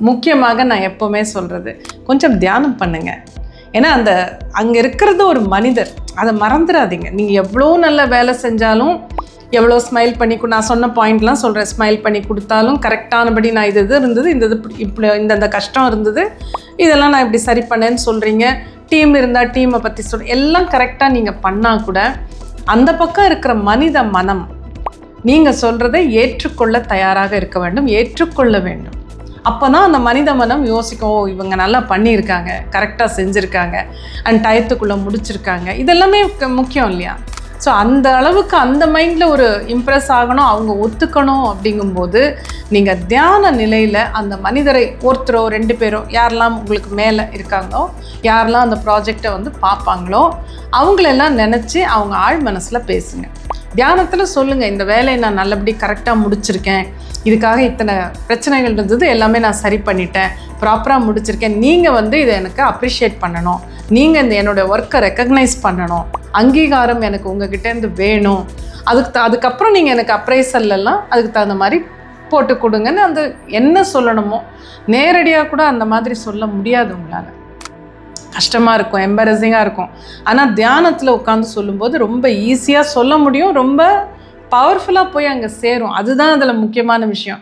முக்கியமாக நான் எப்போவுமே சொல்கிறது கொஞ்சம் தியானம் பண்ணுங்கள் ஏன்னா அந்த அங்கே இருக்கிறது ஒரு மனிதர். அதை மறந்துடாதீங்க நீங்கள் எவ்வளோ நல்ல வேலை செஞ்சாலும் எவ்வளோ ஸ்மைல் பண்ணி நான் சொன்ன பாயிண்ட்லாம் சொல்கிறேன் ஸ்மைல் பண்ணி கொடுத்தாலும் கரெக்டானபடி நான் இது இது இருந்தது இந்த இது இப்படி- இந்த இந்தந்த கஷ்டம் இருந்தது இதெல்லாம் நான் இப்படி சரி பண்ணேன்னு சொல்கிறீங்க டீம் இருந்தால் டீமை பற்றி சொல் எல்லாம் கரெக்டாக நீங்கள் பண்ணால் கூட அந்த பக்கம் இருக்கிற மனித மனம் நீங்கள் சொல்கிறதை ஏற்றுக்கொள்ள தயாராக இருக்க வேண்டும் ஏற்றுக்கொள்ள வேண்டும். அப்போ தான் அந்த மனித மனம் யோசிக்கும் ஓ இவங்க நல்லா பண்ணியிருக்காங்க கரெக்டாக செஞ்சுருக்காங்க அண்ட் டயத்துக்குள்ளே முடிச்சிருக்காங்க. இதெல்லாமே முக்கியம் இல்லையா? ஸோ அந்த அளவுக்கு அந்த மைண்டில் ஒரு இம்ப்ரெஸ் ஆகணும் அவங்க ஒத்துக்கணும் அப்படிங்கும்போது நீங்கள் தியான நிலையில் அந்த மனிதரை ஒருத்தரோ ரெண்டு பேரோ யாரெல்லாம் உங்களுக்கு மேலே இருக்காங்களோ யாரெல்லாம் அந்த ப்ராஜெக்டை வந்து பார்ப்பாங்களோ அவங்களெல்லாம் நினச்சி அவங்க ஆழ் மனசில் பேசுங்க. தியானத்தில் சொல்லுங்கள் இந்த வேலையை நான் நல்லபடி கரெக்டாக முடிச்சிருக்கேன். இதுக்காக இத்தனை பிரச்சனைகள் இருந்தது எல்லாமே நான் சரி பண்ணிட்டேன். ப்ராப்பராக முடிச்சிருக்கேன். நீங்கள் வந்து இதை எனக்கு அப்ரிஷியேட் பண்ணணும். நீங்கள் இந்த என்னோட ஒர்க்கை ரெக்கக்னைஸ் பண்ணணும். அங்கீகாரம் எனக்கு உங்ககிட்டேருந்து வேணும். அதுக்கு த- அதுக்கப்புறம் நீங்கள் எனக்கு அப்ரைசல்லாம் அதுக்கு தகுந்த மாதிரி போட்டு கொடுங்கன்னு அந்த என்ன சொல்லணுமோ நேரடியாக கூட அந்த மாதிரி சொல்ல முடியாது உங்களால். கஷ்டமாக இருக்கும் எம்பரசிங்காக இருக்கும். ஆனால் தியானத்தில் உட்காந்து சொல்லும்போது ரொம்ப ஈஸியாக சொல்ல முடியும் ரொம்ப பவர்ஃபுல்லாக போய் அங்கே சேரும். அதுதான் அதில் முக்கியமான விஷயம்.